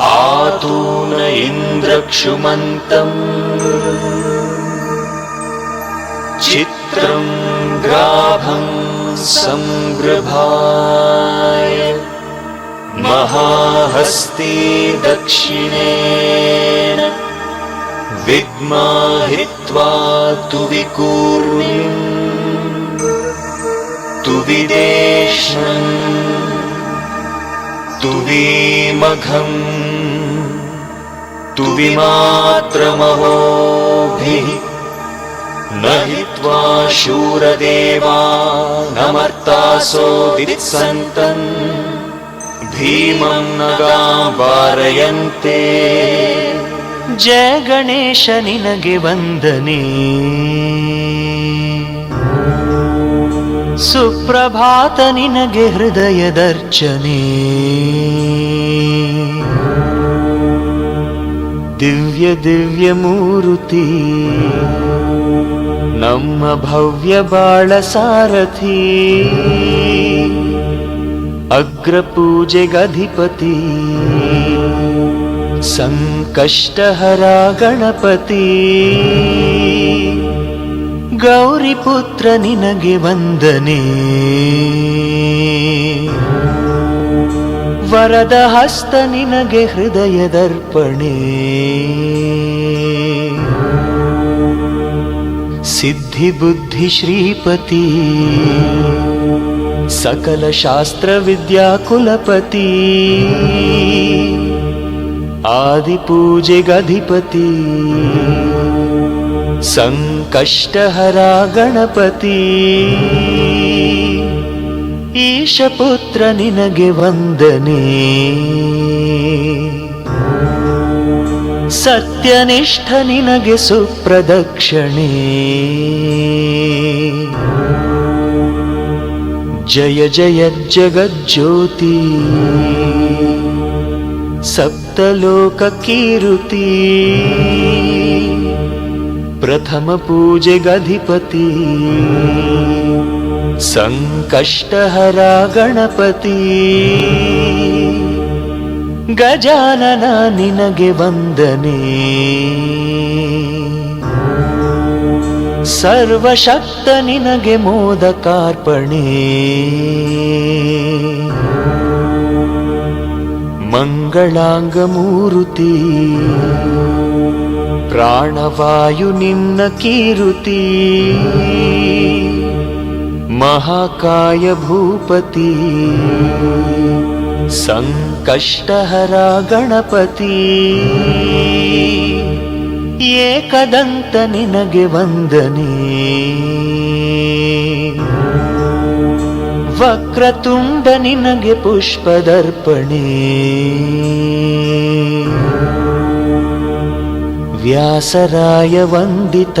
आतून इन्द्रक्षुमन्तम्। चित्रं ग्राभं सङ्गृभाय महाहस्ती दक्षिणेन विद्माहित्वा तु विकूर्मिम् तु विदेशम् तु विमघम् तु मात्रमोभिः न हि त्वा शूरदेवा न मर्तासो भीमम् न वारयन्ते जय गणेश निनगे वन्दने। सुप्रभात निनगे हृदयदर्चने। ದಿವ್ಯ ದಿವ್ಯ ಮೂರುತಿ. ನಮ್ಮ ಭವ್ಯ ಬಾಳ ಸಾರಥಿ. ಅಗ್ರಪೂಜೆಗಧಿಪತಿ ಸಂಕಷ್ಟಹರ ಗಣಪತಿ. ಗೌರಿಪುತ್ರ ನಿನಗೆ ವಂದನೆ. ವರದ ಹಸ್ತ ನಿನಗೆ ಹೃದಯದರ್ಪಣೆ ಸಿದ್ಧಿ ಬುದ್ಧಿ ಶ್ರೀಪತಿ ಸಕಲ ಶಾಸ್ತ್ರ ವಿದ್ಯಾ ಕುಲಪತಿ ಆದಿಪೂಜೆಗಧಿಪತಿ ಸಂಕಷ್ಟಹರ ಗಣಪತಿ. ಈಶಪುತ್ರ ನಿನಗೆ ವಂದನೆ. ಸತ್ಯನಿಷ್ಠ ನಿನಗೆ ಸುಪ್ರದಕ್ಷಿಣೆ. ಜಯ ಜಯ ಜಗಜ್ಯೋತಿ. ಸಪ್ತಲೋಕ ಕೀರುತಿ. ಪ್ರಥಮ ಪೂಜೆಗಧಿಪತಿ ಸಂಕಷ್ಟಹರ ಗಣಪತಿ ಗಜಾನನ ನಿನಗೆ ವಂದನೆ. ಸರ್ವಶಕ್ತ ನಿನಗೆ ಮೋದಕಾರ್ಪಣೆ. ಮಂಗಳಾಂಗಮೂರುತಿ ಪ್ರಾಣವಾಯು ನಿನ್ನ ಕೀರುತಿ. ಮಹಾಕಾಯ ಭೂಪತಿ ಸಂಕಷ್ಟಹರ ಗಣಪತಿ ಏಕದಂತ ನಿನಗೆ ವಂದನೆ. ವಕ್ರತುಂಡ ನಿನಗೆ ಪುಷ್ಪದರ್ಪಣೆ. ವ್ಯಾಸರಾಯ ವಂದಿತ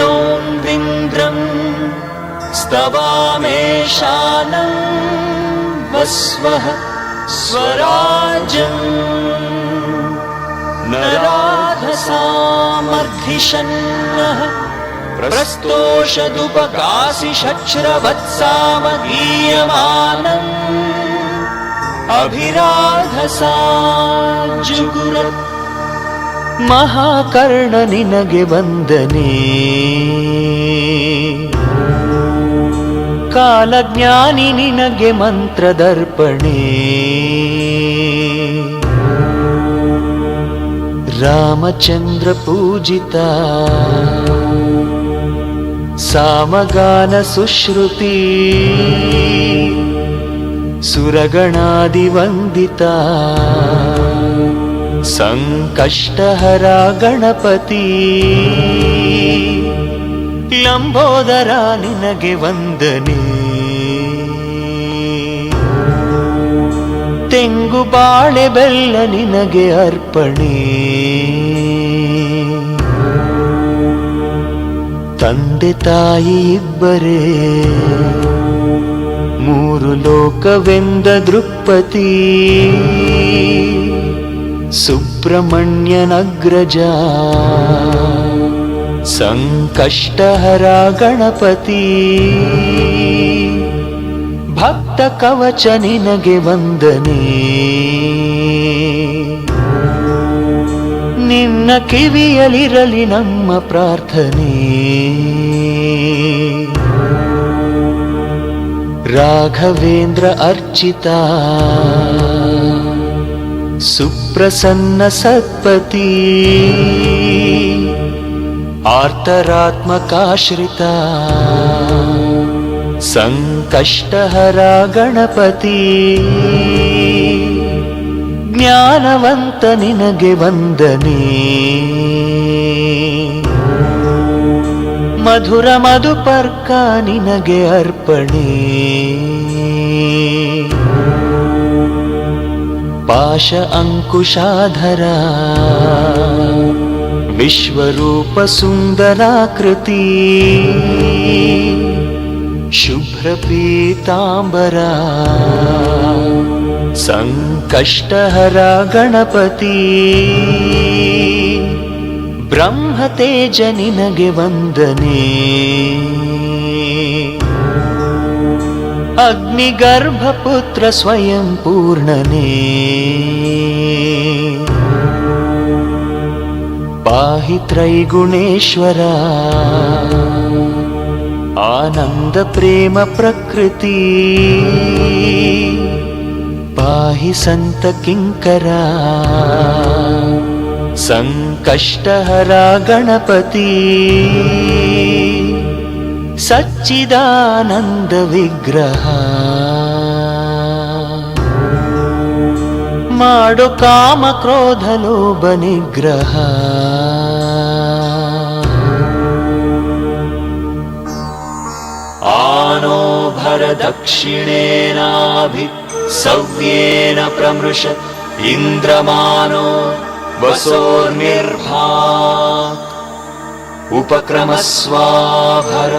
न्द्रम् स्तवामेषानस्वः स्वराज न राधसामधिषन् प्रस्तोषदुपकाशिश्रवत्सामधीयमान अभिराधसा जुगुरत् ಮಹಾಕರ್ಣ ನಿನಗೆ ವಂದನೆ. ಕಾಲಜ್ಞಾನಿ ನಿನಗೆ ಮಂತ್ರದರ್ಪಣೆ. ರಾಮಚಂದ್ರ ಪೂಜಿತ. ಸಾಮಗಾನ ಸುಶ್ರುತಿ. ಸುರಗಣಾದಿವಂದಿತ ಸಂಕಷ್ಟಹರ ಗಣಪತಿ ಲಂಬೋದರ ನಿನಗೆ ವಂದನೆ. ತೆಂಗು ಬಾಳೆ ಬೆಲ್ಲ ನಿನಗೆ ಅರ್ಪಣೆ. ತಂದೆ ತಾಯಿ ಇಬ್ಬರೇ. ಮೂರು ಲೋಕವೆಂದ ದೃಕ್ಪತಿ ಸುಬ್ರಹ್ಮಣ್ಯನಗ್ರಜ ಸಂಕಷ್ಟಹರ ಗಣಪತಿ ಭಕ್ತ ಕವಚ ನಿನಗೆ ವಂದನೆ. ನಿನ್ನ ಕಿವಿಯಲಿರಲಿ ನಮ್ಮ ಪ್ರಾರ್ಥನೆ. ರಾಘವೇಂದ್ರ ಅರ್ಚಿತ ಸುಪ್ರಸನ್ನ ಸತ್ಪತಿ. ಆರ್ತರಾತ್ಮಕಾಶ್ರಿತ. ಸಂಕಷ್ಟಹರ ಗಣಪತಿ. ಜ್ಞಾನವಂತ ನಿನಗೆ ವಂದನೆ. ಮಧುರ ಮಧುಪರ್ಕ ನಿನಗೆ ಅರ್ಪಣೆ. पाश अङ्कुशाधरा विश्वरूपसुन्दराकृति शुभ्रपीताम्बरा सङ्कष्टहरा गणपति ब्रह्म ते वन्दने। అగ్నిగర్భపుత్ర స్వయం పూర్ణనే. పాహి త్రైగుణేశ్వర. ఆనంద ప్రేమ ప్రకృతి. పాహి సంత కింకరా. సంకష్టహరా గణపతి. सच्चिदानन्दविग्रह। माडो कामक्रोधलोभनिग्रह। आनो भरदक्षिणेनाभि सव्येन प्रमृश इन्द्रमानो वसोर्निर्भा। उपक्रमस्वाभर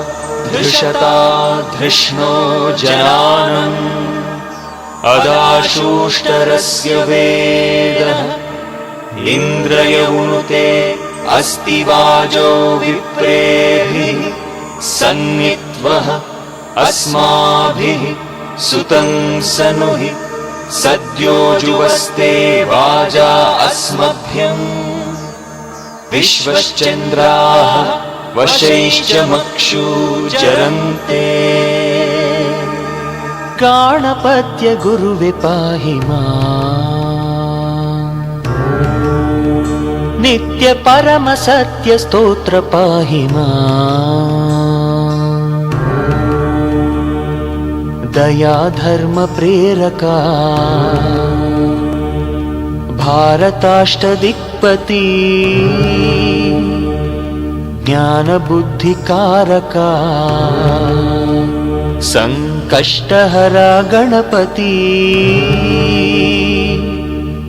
धृषता धृष्णो जनानम्। अदाशूष्टरस्य वेदः। इन्द्रयौनुते अस्ति वाजो विप्रेभिः। सन्नित्वः अस्माभिः सुतं सनुहि। सद्यो जुवस्ते वाजा अस्मभ्यम्। विश्वश्चन्द्राः వశైశ్చ మక్షూచరంతే ప్రాణపత్య గురువే పాహి మా నిత్య పరమ సత్య స్తోత్ర పాహి మా దయా ధర్మ भारताष्टदिक्पती। ज्ञानबुद्धिकारका। सङ्कष्टहरा गणपती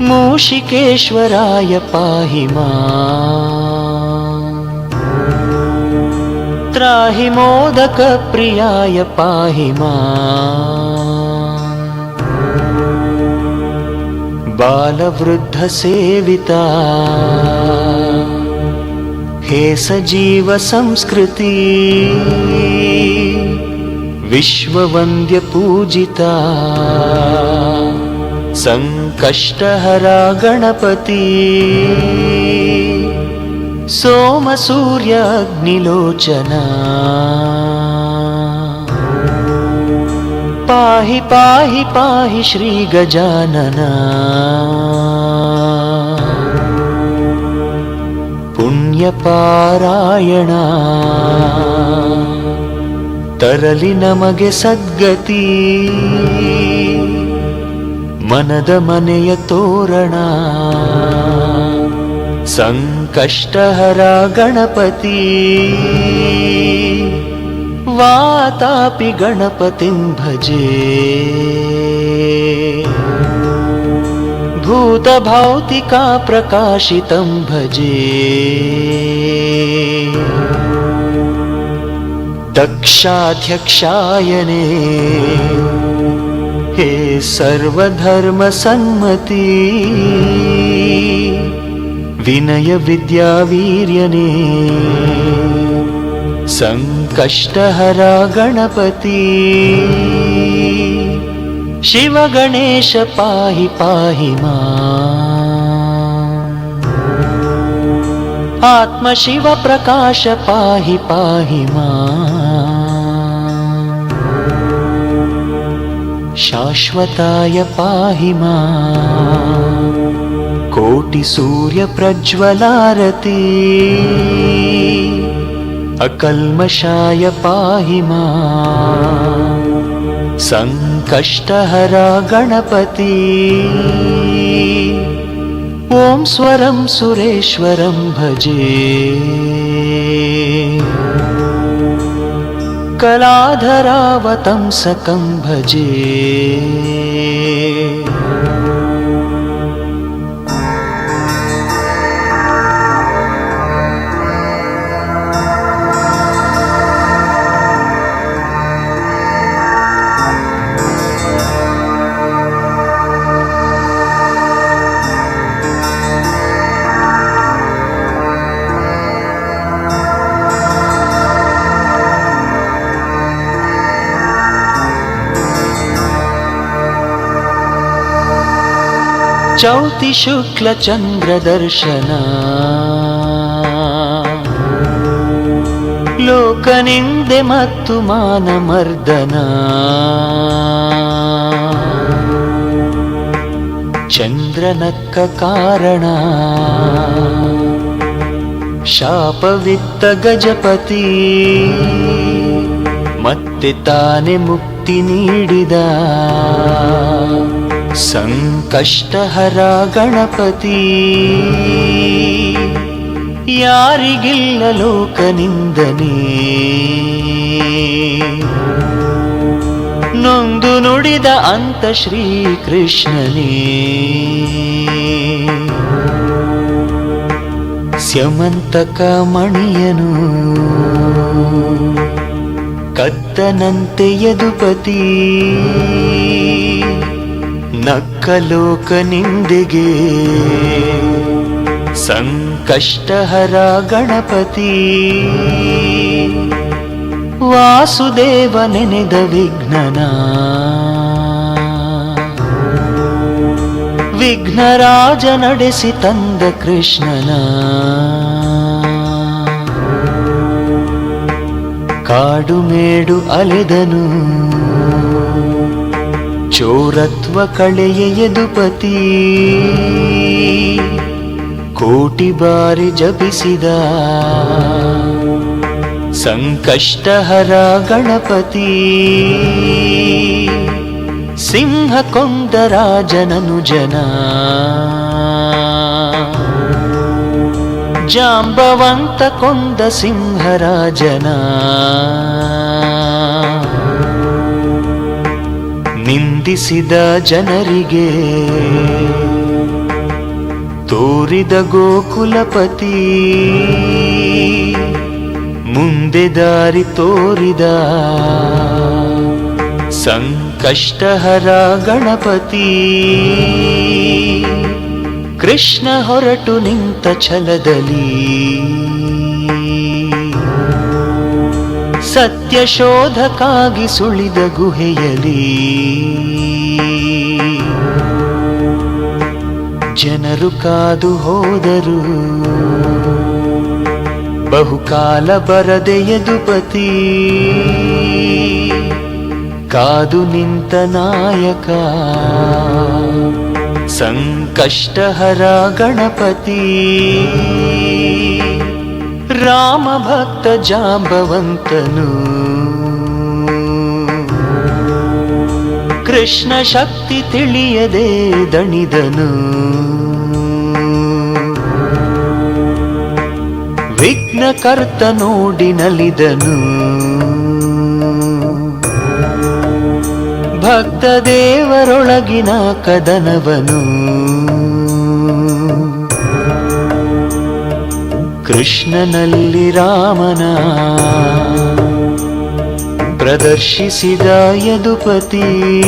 मूषिकेश्वराय पाहि मा। त्राहि मोदकप्रियाय पाहि मा। बालवृद्धसेविता। हे सजीव संस्कृति विश्ववन्द्यपूजिता सङ्कष्टहरा गणपति सोमसूर्य अग्निलोचना पाहि पाहि पाहि श्रीगजानन ಪಾರಾಯಣ ತರಲಿ ನಮಗೆ ಸದ್ಗತಿ. ಮನದ ಮನೆಯ ತೋರಣ. ಸಂಕಷ್ಟಹರ ಗಣಪತಿ. ವಾತಾಪಿ ಗಣಪತಿಂ ಭಜೇ. भूतभौतिका प्रकाशितं भजे। दक्षाध्यक्षायने हे सर्वधर्मसन्मति विनयविद्यावीर्यने सङ्कष्टहरा गणपति शिवगणेश पाहि पाहि मा आत्मशिवप्रकाश पाहि पाहि मा शाश्वताय पाहि मा कोटिसूर्यप्रज्वलारती अकल्मषाय पाहि मा सङ्कष्टहरा गणपति ॐ स्वरं सुरेश्वरं भजे। कलाधरावतंसकं भजे ಚೌತಿ ಶುಕ್ಲ ಚಂದ್ರ ದರ್ಶನ. ಲೋಕನಿಂದೆ ಮತ್ತು ಮಾನಮರ್ದನ ಚಂದ್ರನಕ್ಕ ಕಾರಣ. ಶಾಪವಿತ್ತ ಗಜಪತಿ. ಮತ್ತೆ ತಾನೆ ಮುಕ್ತಿ ನೀಡಿದ. ಸಂಕಷ್ಟಹರ ಗಣಪತಿ ಯಾರಿಗಿಲ್ಲ ಲೋಕನಿಂದನೇ. ನೊಂದು ನುಡಿದ ಅಂತ ಶ್ರೀಕೃಷ್ಣನೇ. ಸ್ಯಮಂತಕ ಮಣಿಯನು. ಕತ್ತನಂತೆ ಯದುಪತಿ. ನಕ್ಕಲೋಕ ನಿಂದೆಗೆ ಸಂಕಷ್ಟಹರ ಗಣಪತಿ ವಾಸುದೇವ ನೆನೆದ ವಿಘ್ನನ. ವಿಘ್ನರಾಜ ನಡೆಸಿ ತಂದ ಕೃಷ್ಣನ. ಕಾಡು ಮೇಡು ಅಲೆದನು. ಚೋರತ್ವ ಕಳೆಯ ಯದುಪತಿ. ಕೋಟಿ ಬಾರಿ ಜಪಿಸಿದ ಸಂಕಷ್ಟಹರ ಗಣಪತಿ ಸಿಂಹ ಕೊಂದ ರಾಜನನು ಜನ. ಜಾಂಬವಂತ ಕೊಂದ ಸಿಂಹರಾಜನ ನಿಂದಿಸಿದ ಜನರಿಗೆ ತೋರಿದ ಗೋಕುಲಪತಿ ಮುಂದೆ ದಾರಿ ತೋರಿದ ಸಂಕಷ್ಟಹರ ಗಣಪತಿ. ಕೃಷ್ಣ ಹೊರಟು ನಿಂತ ಛಲದಲ್ಲಿ ಸತ್ಯ ಶೋಧಕ್ಕಾಗಿ ಸುಳಿದ ಗುಹೆಯಲಿ. ಜನರು ಕಾದು ಹೋದರು. ಬಹುಕಾಲ ಬರದೆಯದು ಪತಿ ಕಾದು ನಿಂತ ನಾಯಕ. ಸಂಕಷ್ಟಹರ ಗಣಪತಿ. ರಾಮ ಭಕ್ತ ಜಾಂಬವಂತನು. ಕೃಷ್ಣ ಶಕ್ತಿ ತಿಳಿಯದೆ ದಣಿದನು. ವಿಘ್ನಕರ್ತ ನೋಡಿ ನಲಿದನು. ಭಕ್ತ ದೇವರೊಳಗಿನ ಕದನವನು. ಕೃಷ್ಣನಲ್ಲಿ ರಾಮನ ಪ್ರದರ್ಶಿಸಿದ ಯದುಪತಿ.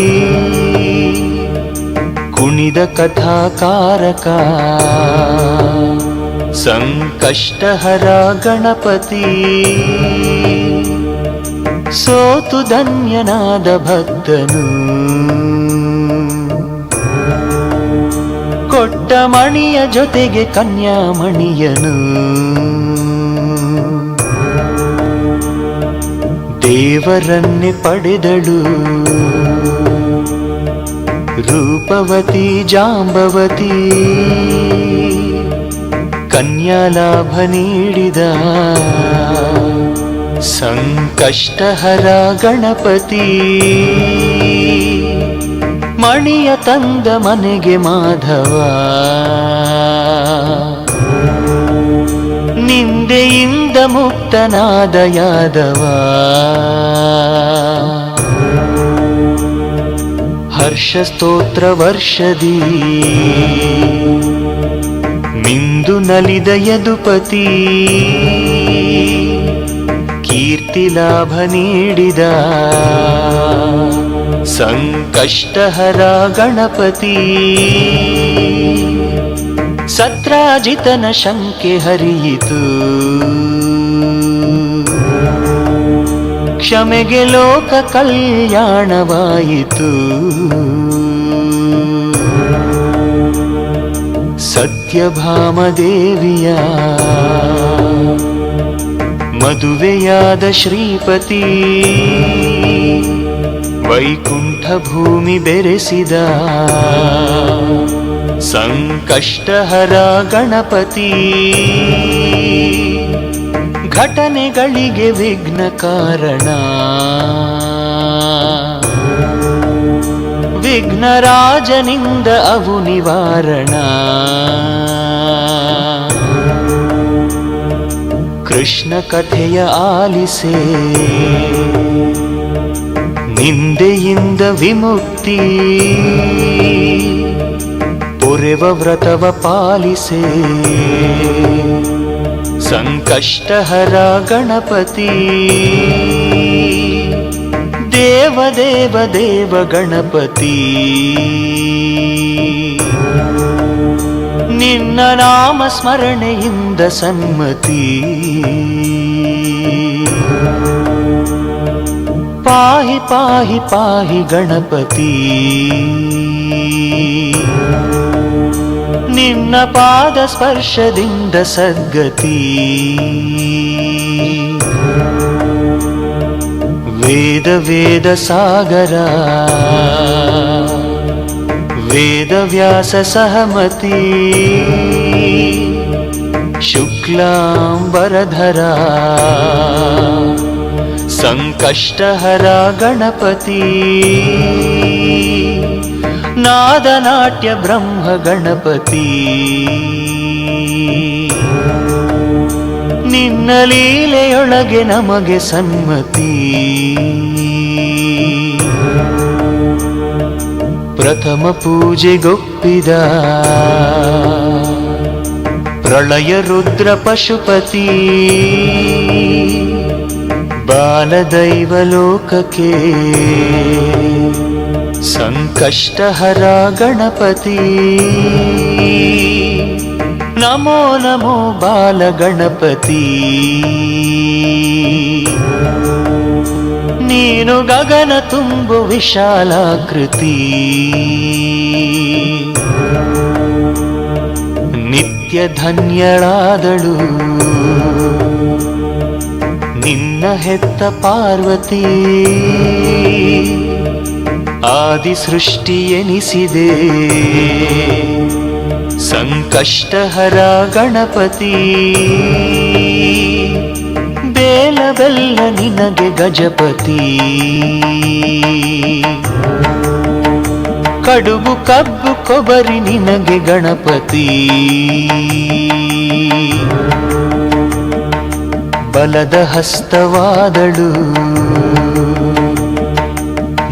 ಕುಣಿದ ಕಥಾಕಾರಕ ಸಂಕಷ್ಟಹರ ಗಣಪತಿ. ಸೋತು ಧನ್ಯನಾದ ಭಕ್ತನು. ಕೊಟ್ಟ ಮಣಿಯ ಜೊತೆಗೆ ಕನ್ಯಾಮಣಿಯನು. ದೇವರನ್ನೇ ಪಡೆದಳು. ರೂಪವತಿ ಜಾಂಬವತಿ ಕನ್ಯಾ ಲಾಭ ನೀಡಿದ ಸಂಕಷ್ಟಹರ ಗಣಪತಿ. ಮಣಿಯ ತಂದ ಮನೆಗೆ ಮಾಧವ. ನಿಂದೆಯಿಂದ ಮುಕ್ತನಾದ ಯಾದವ. ಹರ್ಷ ಸ್ತೋತ್ರ ವರ್ಷದಿ. ನಿಂದು ನಲಿದ ಯದುಪತಿ. ಕೀರ್ತಿ ಲಾಭ ನೀಡಿದ. ಸಂಕಷ್ಟಹರ ಗಣಪತಿ ಸತ್ರಾಜಿತನ ಶಂಕೆ ಹರಿಯಿತು. ಕ್ಷಮೆಗೆ ಲೋಕ ಕಲ್ಯಾಣವಾಯಿತು. ಸತ್ಯಭಾಮದೇವಿಯ ಮದುವೆಯಾದ ಶ್ರೀಪತಿ. ವೈಕುಂಠ ಭೂಮಿ ಬೆರೆಸಿದ ಸಂಕಷ್ಟಹರ ಗಣಪತಿ. ಘಟನೆಗಳಿಗೆ ವಿಘ್ನ ಕಾರಣ. ವಿಘ್ನರಾಜನಿಂದ ಅವು ನಿವಾರಣ. ಕೃಷ್ಣ ಕಥೆಯ ಆಲಿಸೆ ನಿಂದೆಯಿಂದ ವಿಮುಕ್ತಿ. ಪೊರೆವ ವ್ರತವ ಪಾಲಿಸೆ. ಸಂಕಷ್ಟಹರ ಗಣಪತಿ. ದೇವ ದೇವ ದೇವ ಗಣಪತಿ. ನಿನ್ನ ನಾಮ ಸ್ಮರಣೆಯಿಂದ ಸನ್ಮತಿ. पाहि पाहि पाहि गणपति। निम्नपादस्पर्शदिन्दसद्गति वेद वेदसागरा वेदव्याससहमती। शुक्लाम्बरधरा। ಸಂಕಷ್ಟಹರ ಗಣಪತಿ ನಾದನಾಟ್ಯ ಬ್ರಹ್ಮ ಗಣಪತಿ ನಿನ್ನ ಲೀಲೆಯೊಳಗೆ ನಮಗೆ ಸನ್ಮತಿ. ಪ್ರಥಮ ಪೂಜೆಗೊಪ್ಪಿದ ಪ್ರಳಯ ರುದ್ರ ಪಶುಪತಿ. ಬಾಲದೈವ ಲೋಕಕ್ಕೆ ಸಂಕಷ್ಟಹರ ಗಣಪತಿ. ನಮೋ ನಮೋ ಬಾಲ ಗಣಪತಿ ನೀನು ಗಗನ ತುಂಬು ವಿಶಾಲಾಕೃತಿ. ನಿತ್ಯ ಧನ್ಯಳಾದಳು ನಿನ್ನ ಹೆತ್ತ ಪಾರ್ವತಿ ಆದಿ ಸೃಷ್ಟಿ ಎನಿಸಿದೆ. ಸಂಕಷ್ಟಹರ ಗಣಪತಿ ಬೇಲ ಬೆಲ್ಲ ನಿನಗೆ ಗಜಪತಿ. ಕಡುಬು ಕಬ್ಬು ಕೊಬರಿ ನಿನಗೆ ಗಣಪತಿ. ಬಲದ ಹಸ್ತವಾದಳು.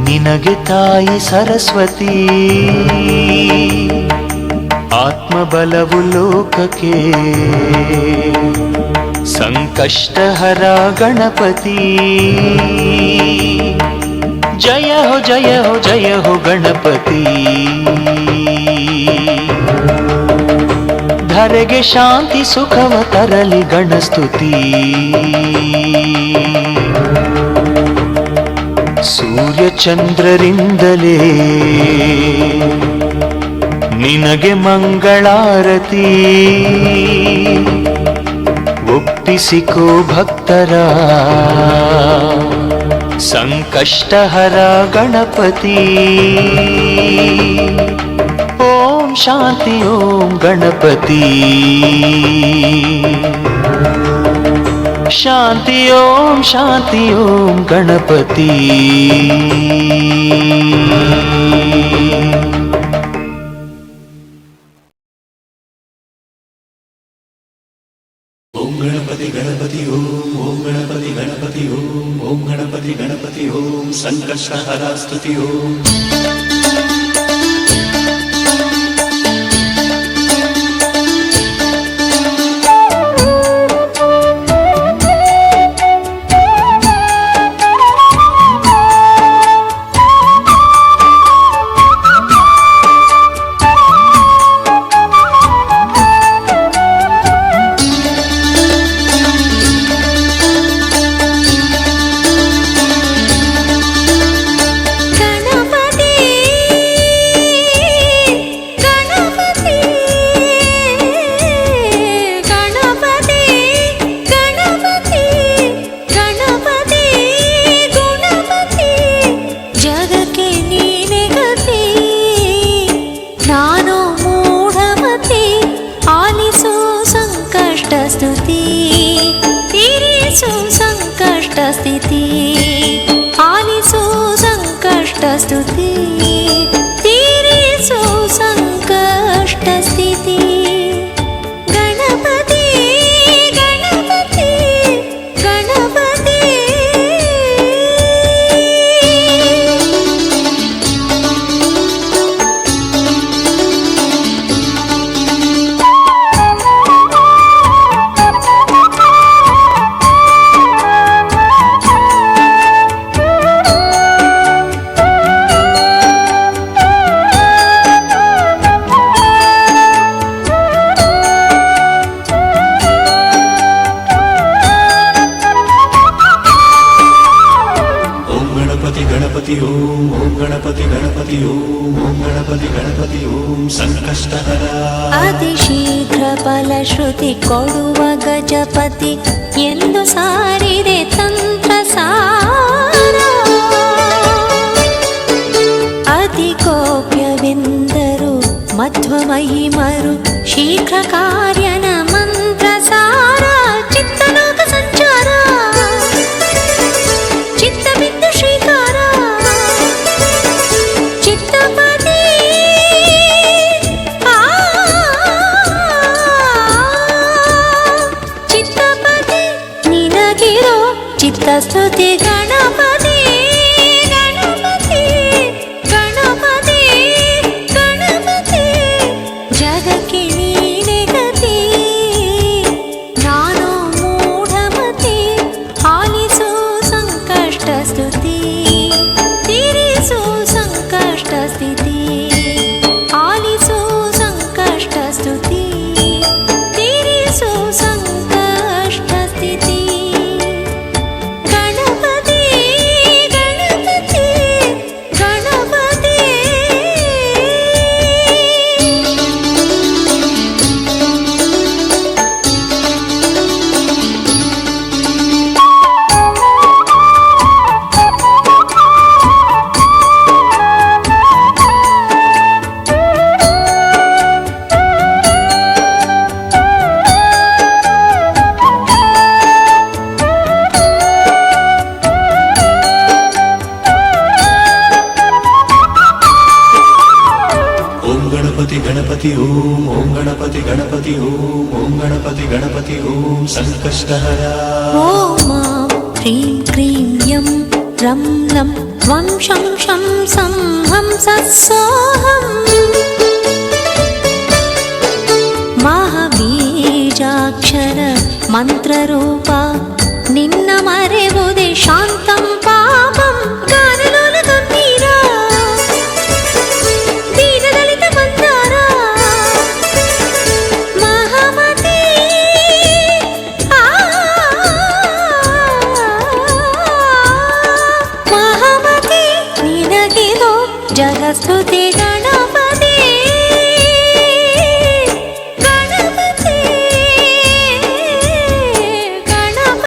ನಿನಗೆ ತಾಯಿ ಸರಸ್ವತಿ. ಆತ್ಮಬಲವು ಲೋಕಕ್ಕೆ. ಸಂಕಷ್ಟಹರ ಗಣಪತಿ. ಜಯ ಹೋ ಜಯ ಹೋ ಜಯ ಹೋ ಗಣಪತಿ. ಧರೆಗೆ ಶಾಂತಿ ಸುಖವ ತರಲಿ ಗಣಸ್ತುತಿ. ಸೂರ್ಯ ಚಂದ್ರರಿಂದಲೇ ನಿನಗೆ ಮಂಗಳಾರತಿ. ಒಪ್ಪಿಸಿಕೋ ಭಕ್ತರ ಸಂಕಷ್ಟಹರ ಗಣಪತಿ. ಓಂ ಶಾಂತಿ ಓಂ ಗಣಪತಿ ಶಾಂತಿ ಓಂ ಶಾಂತಿ ಓಂ ಗಣಪತಿ ಓಂ ಗಣಪತಿ ಗಣಪತಿ ಓಂ ಓಂ ಗಣಪತಿ ಗಣಪತಿ ಓಂ ಓಂ ಗಣಪತಿ ಗಣಪತಿ ಓಂ ಸಂಕಷ್ಟಹರ ಅತಿ ಕೋಪ್ಯವೆಂದರು ಮಧ್ವ ಮಹಿಮರು ಶೀಘ್ರ ಕಾರ್ಯನ ಮಂತ್ರ ఓం గణపతి గణపతి ఓం సంకష్టహరా. ఓం హ్రీం క్రీం యం రం లం వం శం శం సం హం సత్సోహం మహాబీజాక్షర మంత్రరూప నిన్న మరెవుదే శాంతం